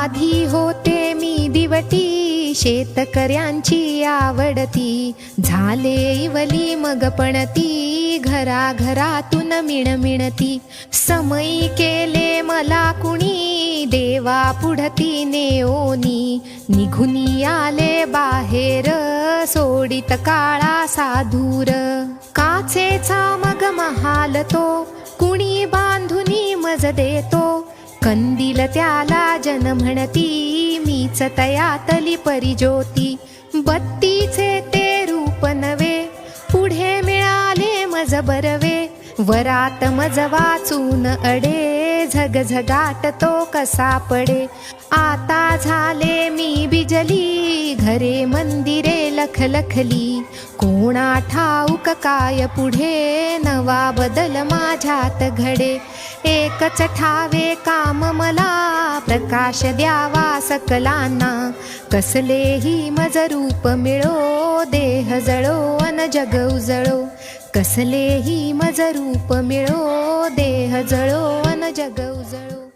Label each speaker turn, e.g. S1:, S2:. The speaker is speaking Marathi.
S1: आधी होते मी दिवटी शेतकऱ्यांची आवडती. झाले इवली मग पणती घरा घरातून मिणमिणती. समयी केले मला कुणी देवा पुढती नेओनी. निघुनी आले बाहेर सोडित काळा साधूर. काचेचा मग महाल तो कुणी बांधुनी मज देतो. कंदील त्याला जन म्हणती मीच तयातली परिज्योती. बत्तीचे ते रूप नवे पुढे मिळाले मज बरवे. वरात मज वाचून अडे झगझगाट तो कसा पडे. आता झाले मी बिजली घरे मंदिरे लखलखली. कोणा ठाऊक काय पुढे नवा बदल माझ्यात घडे. एकच ठावे काम मला प्रकाश द्यावा सकलांना. कसलेही मज रूप मिळो देह जळो अन जग उजळो. कसलेही मज रूप मिळो देह जळो अन जग उजळो.